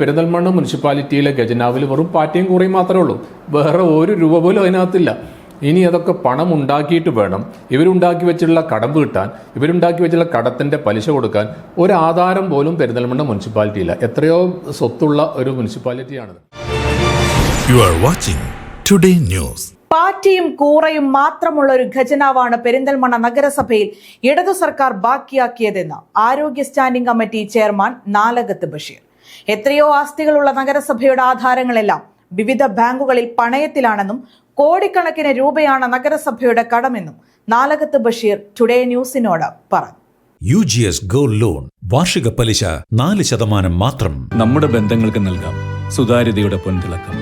പെരിന്തൽമണ്ണ മുനിസിപ്പാലിറ്റിയിലെ ഖജനാവിൽ വെറും പാറ്റയും കുറയും മാത്രമേ ഉള്ളൂ. വേറെ ഒരു രൂപ പോലും അതിനകത്തില്ല. ഇനി അതൊക്കെ പണം ഉണ്ടാക്കിയിട്ട് വേണം. ഇവരുണ്ടാക്കി വെച്ചിട്ടുള്ള കടമ്പ് കിട്ടാൻ ഇവരുണ്ടാക്കി വെച്ചിട്ടുള്ള കടത്തിന്റെ പലിശ കൊടുക്കാൻ ഒരു ആധാരം പോലും പെരിന്തൽമണ്ണ മുനിസിപ്പാലിറ്റിയില്ല. എത്രയോ സ്വത്തുള്ള ഒരു മുനിസിപ്പാലിറ്റിയാണിത്. You are watching today news പാറ്റിയും കൂറയും മാത്രമുള്ള ഒരു ഖജനാവാണ് പെരിന്തൽമണ്ണ നഗരസഭയിൽ ഇടതു സർക്കാർ ബാക്കിയാക്കിയതെന്ന് ആരോഗ്യ standing committee chairman Nalakath Basheer. എത്രയോ ആസ്തികളുള്ള നഗരസഭയുടെ ആധാരങ്ങളെല്ലാം വിവിധ ബാങ്കുകളിൽ പണയത്തിലാണെന്നും കോടിക്കണക്കിന് രൂപയാണ് നഗരസഭയുടെ കടമെന്നും നാലകത്ത് ബഷീർ ടുഡേ ന്യൂസിനോട് പറഞ്ഞു. U G S gold loan വാർഷിക പലിശ നാല് ശതമാനം മാത്രം. നമ്മുടെ ബന്ധങ്ങൾക്ക് നൽകാം സുതാര്യതയുടെ പൊൻതിളക്കം.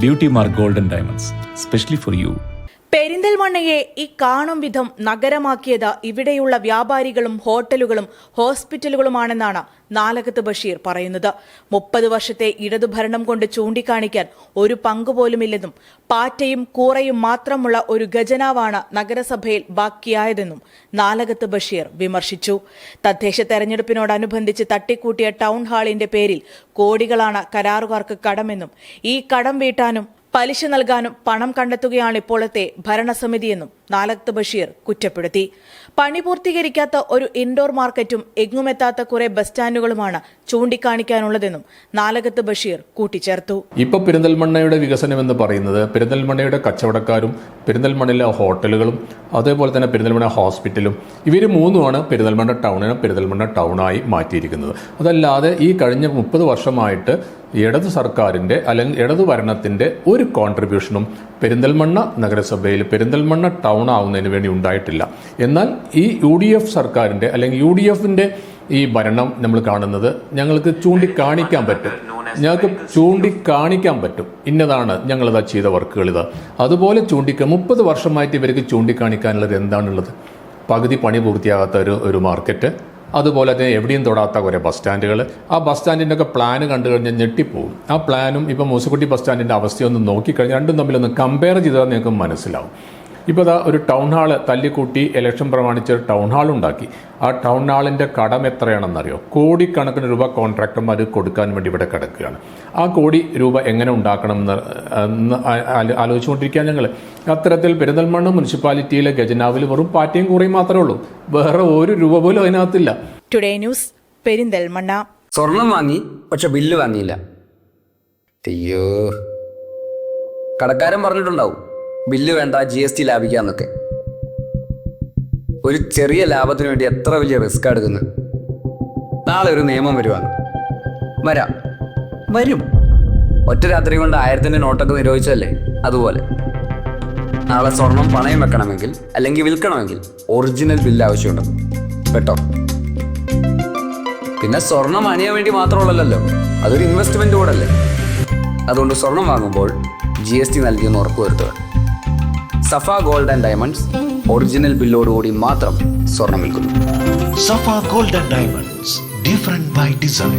Beauty mark golden diamonds specially for you. പെരിന്തൽമണ്ണയെ ഈ കാണും വിധം നഗരമാക്കിയത് ഇവിടെയുള്ള വ്യാപാരികളും ഹോട്ടലുകളും ഹോസ്പിറ്റലുകളുമാണെന്നാണ് നാലകത്ത് ബഷീർ പറയുന്നത്. മുപ്പത് വർഷത്തെ ഇടതുഭരണം കൊണ്ട് ചൂണ്ടിക്കാണിക്കാൻ ഒരു പങ്കുപോലുമില്ലെന്നും പാറ്റയും കൂറയും മാത്രമുള്ള ഒരു ഖജനാവാണ് നഗരസഭയിൽ ബാക്കിയായതെന്നും നാലകത്ത് ബഷീർ വിമർശിച്ചു. തദ്ദേശ തെരഞ്ഞെടുപ്പിനോടനുബന്ധിച്ച് തട്ടിക്കൂട്ടിയ ടൗൺ ഹാളിന്റെ പേരിൽ കോടികളാണ് കരാറുകാർക്ക് കടമെന്നും ഈ കടം വീട്ടാനും പലിശ നൽകാനും പണം കണ്ടെത്തുകയാണ് ഇപ്പോഴത്തെ ഭരണസമിതിയെന്നും നാലകത്ത് ബഷീർ കുറ്റപ്പെടുത്തി. പണി പൂർത്തീകരിക്കാത്ത ഒരു ഇൻഡോർ മാർക്കറ്റും എങ്ങുമെത്താത്ത കുറെ ബസ് സ്റ്റാൻഡുകളുമാണ് ചൂണ്ടിക്കാണിക്കാനുള്ളതെന്നും നാലകത്ത് ബഷീർ കൂട്ടിച്ചേർത്തു. ഇപ്പൊ പെരിന്തൽമണ്ണയുടെ വികസനം എന്ന് പറയുന്നത് പെരിന്തൽമണ്ണയുടെ കച്ചവടക്കാരും പെരിന്തൽമണ്ണയിലെ ഹോട്ടലുകളും അതേപോലെ തന്നെ പെരിന്തൽമണ്ണ ഹോസ്പിറ്റലും ഇവർ മൂന്നുമാണ് പെരിന്തൽമണ്ണ ടൗണിനെ പെരിന്തൽമണ്ണ ടൗണായി മാറ്റിയിരിക്കുന്നത്. അതല്ലാതെ ഈ കഴിഞ്ഞ മുപ്പത് വർഷമായിട്ട് ഇടതു സർക്കാരിന്റെ അല്ലെങ്കിൽ ഇടതു ഭരണത്തിന്റെ ഒരു കോൺട്രിബ്യൂഷനും പെരിന്തൽമണ്ണ നഗരസഭയിൽ പെരിന്തൽമണ്ണ ടൗൺ ആവുന്നതിന് വേണ്ടി ഉണ്ടായിട്ടില്ല. എന്നാൽ ഈ യു ഡി എഫ് സർക്കാരിന്റെ അല്ലെങ്കിൽ യു ഡി എഫിന്റെ ഈ ഭരണം നമ്മൾ കാണുന്നത് ഞങ്ങൾക്ക് ചൂണ്ടിക്കാണിക്കാൻ പറ്റും. ഞങ്ങൾക്ക് ചൂണ്ടിക്കാണിക്കാൻ പറ്റും. ഇന്നതാണ് ഞങ്ങളിതാ ചെയ്ത വർക്കുകൾ ഇത്. അതുപോലെ ചൂണ്ടിക്ക മുപ്പത് വർഷമായിട്ട് ഇവർക്ക് ചൂണ്ടിക്കാണിക്കാനുള്ളത് എന്താണുള്ളത്? പകുതി പണി പൂർത്തിയാകാത്ത ഒരു ഒരു മാർക്കറ്റ് അതുപോലെ തന്നെ എവിടെയും തൊടാത്ത കുറേ ബസ് സ്റ്റാൻഡുകൾ ആ ബസ് സ്റ്റാൻഡിന്റെ ഒക്കെ പ്ലാൻ കണ്ടു കഴിഞ്ഞാൽ ഞെട്ടിപ്പോവും. ആ പ്ലാനും ഇപ്പം മൂസക്കുട്ടി ബസ് സ്റ്റാൻഡിന്റെ അവസ്ഥയൊന്ന് നോക്കിക്കഴിഞ്ഞാൽ രണ്ടും തമ്മിലൊന്ന് കമ്പയർ ചെയ്താൽ നിങ്ങൾക്ക് മനസ്സിലാവും. ഇപ്പോൾ അതാ ഒരു ടൗൺ ഹാൾ തല്ലിക്കൂട്ടി ഇലക്ഷൻ പ്രമാണിച്ച് ഒരു ടൗൺ ഹാൾ ഉണ്ടാക്കി. ആ ടൗൺ ഹാളിന്റെ കടം എത്രയാണെന്നറിയോ? കോടിക്കണക്കിന് രൂപ കോൺട്രാക്ടർമാർ കൊടുക്കാൻ വേണ്ടി ഇവിടെ കിടക്കുകയാണ്. ആ കോടി രൂപ എങ്ങനെ ഉണ്ടാക്കണമെന്ന് എന്ന് ആലോചിച്ചുകൊണ്ടിരിക്കുക ഞങ്ങൾ അത്തരത്തിൽ പെരിന്തൽമണ്ണ മുനിസിപ്പാലിറ്റിയിലെ ഖജനാവിൽ വെറും പാറ്റയും കുറയും മാത്രമേ ഉള്ളൂ. വേറെ ഒരു രൂപ പോലും അതിനകത്തില്ല. Today news Perinthalmanna. സ്വർണം വാങ്ങി പക്ഷെ ബില്ല് വാങ്ങിയില്ല. അയ്യോ. കടക്കാരൻ പറഞ്ഞിട്ടുണ്ടാവും. ബില്ല് വേണ്ട ജി എസ് ടി ലാഭിക്കാന്നൊക്കെ ഒരു ചെറിയ ലാഭത്തിന് വേണ്ടി എത്ര വലിയ റിസ്ക് എടുക്കുന്നു നാളെ ഒരു നിയമം വരുവാണ്. വരാം. വരും. ഒറ്റ രാത്രി കൊണ്ട് ആയിരത്തിന്റെ നോട്ടൊക്കെ നിരോധിച്ചല്ലേ അതുപോലെ. നാളെ സ്വർണം പണയം വെക്കണമെങ്കിൽ അല്ലെങ്കിൽ വിൽക്കണമെങ്കിൽ ഒറിജിനൽ ബില്ല് ആവശ്യമുണ്ട്. കേട്ടോ? പിന്നെ സ്വർണം അണിയാൻ വേണ്ടി മാത്രമുള്ളല്ലോ അതൊരു ഇൻവെസ്റ്റ്മെന്റ് കൂടെ അല്ലേ? അതുകൊണ്ട് സ്വർണം വാങ്ങുമ്പോൾ ജി എസ് ടി നൽകിയെന്ന് ഉറപ്പുവരുത്തുക Safa gold and diamonds original ബില്ലോടുകൂടി മാത്രം സ്വർണം വിൽക്കുന്നു Safa gold and diamonds different by design.